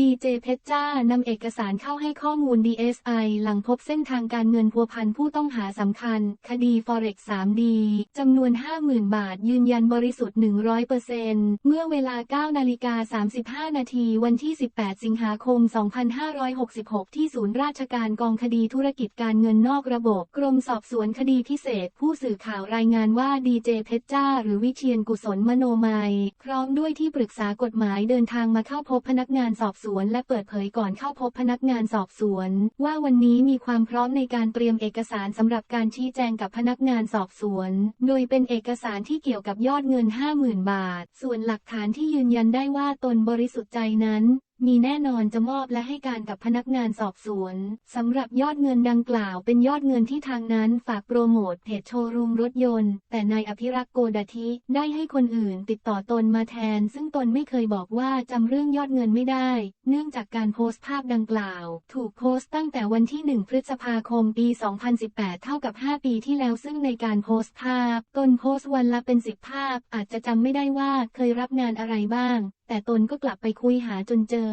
ดีเจเพชรจ้านำเอกสารเข้าให้ข้อมูล DSI หลังพบเส้นทางการเงินพัวพันผู้ต้องหาสำคัญ คดี Forex 3D จำนวน 50,000 บาท ยืนยันบริสุทธิ์ 100%เมื่อเวลา 9 นาฬิกา 35 นาที วันที่ 18 สิงหาคม 2566 ที่ศูนย์ราชการกองคดีธุรกิจการเงินนอกระบบ กรมสอบสวนคดีพิเศษ ผู้สื่อข่าวรายงานว่าดีเจเพชรจ้า หรือวิเชียนกุศลมโนมัย พร้อมด้วยที่ปรึกษากฎหมายเดินทางมาเข้าพบพนักงานสอบสวนและเปิดเผยก่อนเข้าพบพนักงานสอบสวน ว่าวันนี้มีความพร้อมในการเตรียมเอกสารสำหรับการชี้แจงกับพนักงานสอบสวน โดยเป็นเอกสารที่เกี่ยวกับยอดเงิน 50,000 บาท ส่วนหลักฐานที่ยืนยันได้ว่าตนบริสุทธิ์ใจนั้นมีแน่นอนจะมอบและให้การกับพนักงานสอบสวนสำหรับยอดเงินดังกล่าวเป็นยอดเงินที่ทางนั้นฝากโปรโมทเพจโชว์รูมรถยนต์ แต่นายอภิรักษ์โกดาธิได้ให้คนอื่นติดต่อตนมาแทน ซึ่งตนไม่เคยบอกว่าจำเรื่องยอดเงินไม่ได้ เนื่องจากการโพสต์ภาพดังกล่าว ถูกโพสต์ตั้งแต่วันที่ 1 พฤษภาคมปี 2018 เท่ากับ 5 ปีที่แล้วซึ่งในการโพสต์ภาพ ตนโพสต์วันละเป็น 10 ภาพ อาจจะจำไม่ได้ว่าเคยรับงานอะไรบ้างแต่ตนก็กลับไปคุยหาจนเจอ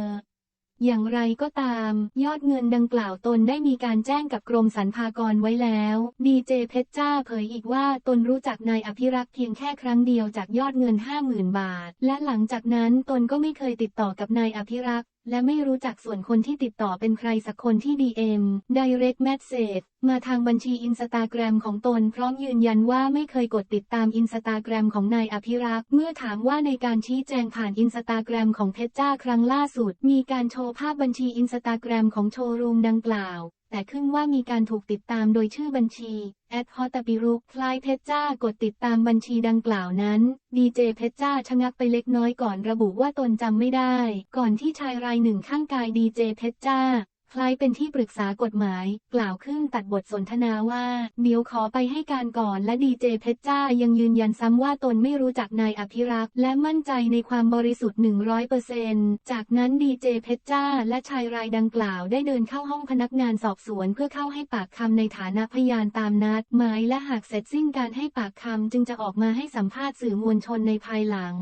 อย่างไรก็ตาม ยอดเงินดังกล่าวตนได้มีการแจ้งกับกรมสรรพากรไว้แล้ว ดีเจเพชรจ้าเผยอีกว่าตนรู้จักนายอภิรักษ์เพียงแค่ครั้งเดียวจากยอดเงิน 50,000 บาท และหลังจากนั้นตนก็ไม่เคยติดต่อกับนายอภิรักษ์และไม่รู้จักส่วนคนที่ติดต่อเป็นใครสักคนที่ DM Direct Message มาทางบัญชีอินสตาแกรมของตน พร้อมยืนยันว่าไม่เคยกดติดตามอินสตาแกรมของนายอภิรักษ์ เมื่อถามว่าในการชี้แจงผ่านอินสตาแกรมของเพชรจ้าครั้งล่าสุด มีการโชว์ภาพบัญชีอินสตาแกรมของโชว์รูมดังกล่าว แต่ขึ้นว่ามีการถูกติดตามโดยชื่อบัญชีแอดฮอตปิรุกคล้ายเพชรจ้ากดติดตามบัญชีดังกล่าวนั้นดีเจเพชรจ้าชะงักไปเล็กน้อยก่อนระบุว่าตนจำไม่ได้ ก่อนที่ชายรายหนึ่งข้างกายดีเจเพชรจ้า คล้ายเป็นที่ปรึกษากฎหมาย กล่าวขึ้นตัดบทสนทนาว่าเดี๋ยวขอไปให้การก่อนและดีเจเพชรจ้ายังยืนยันซ้ำว่าตนไม่รู้จักนายอภิรักษ์และมั่นใจในความบริสุทธิ์ 100%จากนั้นดีเจเพชรจ้าและชายรายดังกล่าวได้เดินเข้าห้องพนักงานสอบสวนเพื่อเข้าให้ปากคำในฐานะพยานตามนัดหมายและหากเสร็จสิ้นการให้ปากคำจึงจะออกมาให้สัมภาษณ์สื่อมวลชนในภายหลัง